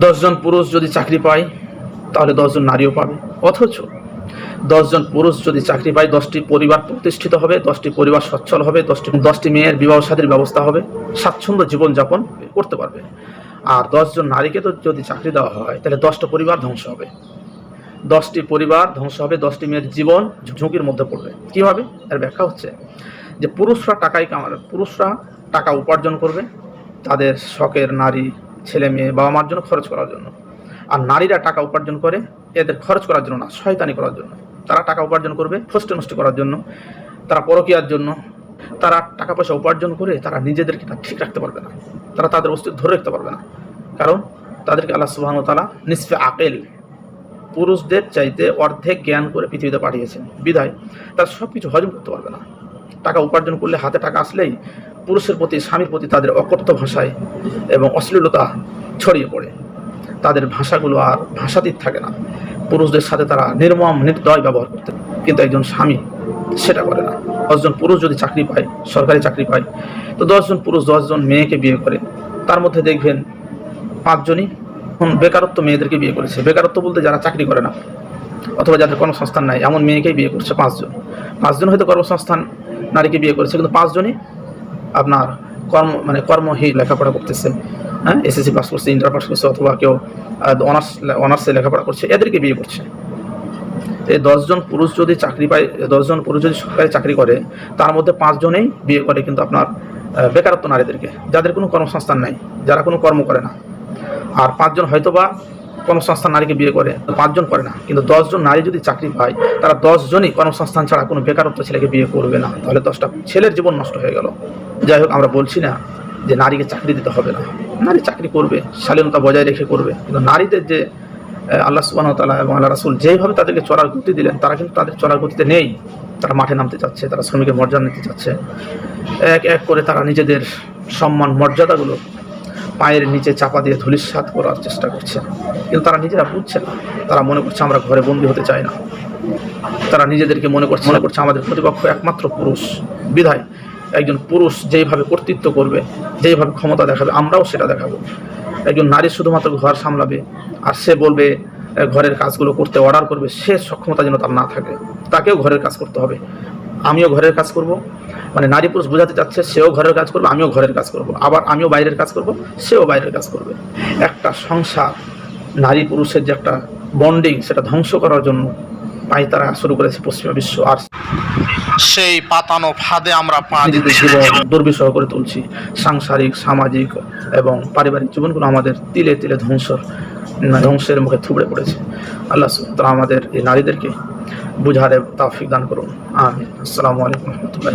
দশজন পুরুষ যদি চাকরি পায়, তাহলে দশজন নারীও পাবে। অথচ দশজন পুরুষ যদি চাকরি পায়, দশটি পরিবার প্রতিষ্ঠিত হবে, দশটি পরিবার সচ্ছল হবে, দশটি দশটি মেয়ের বিবাহ সাদীর ব্যবস্থা হবে, স্বাচ্ছন্দ্য জীবনযাপন করতে পারবে। আর দশজন নারীকে তো যদি চাকরি দেওয়া হয়, তাহলে দশটা পরিবার ধ্বংস হবে। দশটি পরিবার ধ্বংস হবে, দশটি মেয়ের জীবন ঝুঁকির মধ্যে পড়বে। কীভাবে? এর ব্যাখ্যা হচ্ছে যে পুরুষরা টাকাই কামাবে, পুরুষরা টাকা উপার্জন করবে, তাদের শখের নারী ছেলে মেয়ে বাবা মার জন্য খরচ করার জন্য। আর নারীরা টাকা উপার্জন করে, এদের খরচ করার জন্য না, শয়তানি করার জন্য। তারা টাকা উপার্জন করবে ফষ্ট নষ্ট করার জন্য, তারা পরকীয়ার জন্য। তারা টাকা পয়সা উপার্জন করে তারা নিজেদেরকে ঠিক রাখতে পারবে না। তারা তাদের অস্তিত্ব ধরে রাখতে পারবে না। কারণ তাদেরকে আল্লাহ সুবাহন তালা নিসফে আকেল, পুরুষদের চাইতে অর্ধেক জ্ঞান করে পৃথিবীতে পাঠিয়েছেন। বিধায় তারা সব কিছু হজম করতে পারবে না। টাকা উপার্জন করলে হাতে টাকা আসলেই পুরুষের প্রতি, স্বামীর প্রতি তাদের অকথ্য ভাষায় এবং অশ্লীলতা ছড়িয়ে পড়ে। তাদের ভাষাগুলো আর ভাষাতীত থাকে না। পুরুষদের সাথে তারা নির্মম, নির্দয় ব্যবহার করতে কিন্তু একজন স্বামী সেটা করে না। দশজন পুরুষ যদি চাকরি পায়, সরকারি চাকরি পায়, তো দশজন পুরুষ, দশজন মেয়েকে বিয়ে করে। তার মধ্যে দেখবেন পাঁচজনই এখন বেকারত্ব মেয়েদেরকে বিয়ে করেছে। বেকারত্ব বলতে যারা চাকরি করে না, অথবা যাদের কর্মসংস্থান নাই, এমন মেয়েকেই বিয়ে করছে পাঁচজন। পাঁচজন হয়তো কর্মসংস্থান নারীকে বিয়ে করেছে, কিন্তু পাঁচজনই আপনার কর্ম মানে কর্মহীন লেখাপড়া করতেছে হ্যাঁ? এসএসসি পাস করছে ইন্টার পাস করছে, অথবা কেউ অনার্স অনার্সে লেখাপড়া করছে, এদেরকে বিয়ে করছে। এই দশজন পুরুষ যদি চাকরি পায় দশজন পুরুষ যদি সরকারি চাকরি করে, তার মধ্যে পাঁচজনেই বিয়ে করে কিন্তু আপনার বেকারত্ব নারীদেরকে, যাদের কোনো কর্মসংস্থান নাই, যারা কোনো কর্ম করে না। আর পাঁচজন হয়তো বা কর্মসংস্থান নারীকে বিয়ে করে পাঁচজন করে না, কিন্তু দশজন নারী যদি চাকরি পায়, তারা দশজনই কর্মসংস্থান ছাড়া কোনো বেকারত্ব ছেলেকে বিয়ে করবে না। তাহলে দশটা ছেলের জীবন নষ্ট হয়ে গেল। যাই হোক, আমরা বলছি না যে নারীকে চাকরি দিতে হবে না। নারী চাকরি করবে, শালীনতা বজায় রেখে করবে। কিন্তু নারীদের যে আল্লাহ সুবাহ তালা এবং আল্লাহ রাসুল যেইভাবে তাদেরকে চলার গতি দিলেন, তারা কিন্তু তাদের চলার গতিতে নেই। তারা মাঠে নামতে চাচ্ছে, তারা শ্রমিকের মর্যাদা নিতে চাচ্ছে। এক এক করে তারা নিজেদের সম্মান, মর্যাদাগুলো পায়ের নিচে চাপা দিয়ে ধুলিস্বাদ করার চেষ্টা করছে। কিন্তু তারা নিজেরা বুঝছে না। তারা মনে করছে আমরা ঘরে বন্দি হতে চাই না। তারা নিজেদেরকে মনে করছে মনে করছে আমাদের প্রতিপক্ষ একমাত্র পুরুষ। বিধায় একজন পুরুষ যেইভাবে কর্তৃত্ব করবে, যেইভাবে ক্ষমতা দেখাবে, আমরাও সেটা দেখাবো। একজন নারী শুধুমাত্র ঘর সামলাবে আর সে বলবে ঘরের কাজগুলো করতে অর্ডার করবে, সে সক্ষমতা যেন তার না থাকে। তাকেও ঘরের কাজ করতে হবে। আমিও ঘরের কাজ করব। মানে নারী পুরুষ বোঝাতে চাচ্ছে, সেও ঘরের কাজ করবে, আমিও ঘরের কাজ করব। আবার আমিও বাইরের কাজ করব, সেও বাইরের কাজ করবে। একটা সংসার নারী পুরুষের যে একটা বন্ডিং সেটা ধ্বংস করার জন্য পাই তারা শুরু করেছে পশ্চিমা বিশ্ব আর সেই পাতানো ফাঁদে আমরা পা জীবন দুর্বিষহ করে তুলছি। সাংসারিক সামাজিক এবং পারিবারিক জীবনগুলো আমাদের তিলে তিলে ধ্বংসর ধ্বংসের মুখে থুবড়ে পড়েছে। আল্লাহ তারা আমাদের এই নারীদেরকে বুঝারে তাফিক দান করুন। আমি আসসালামু আলাইকুম রহমতুল্লাহ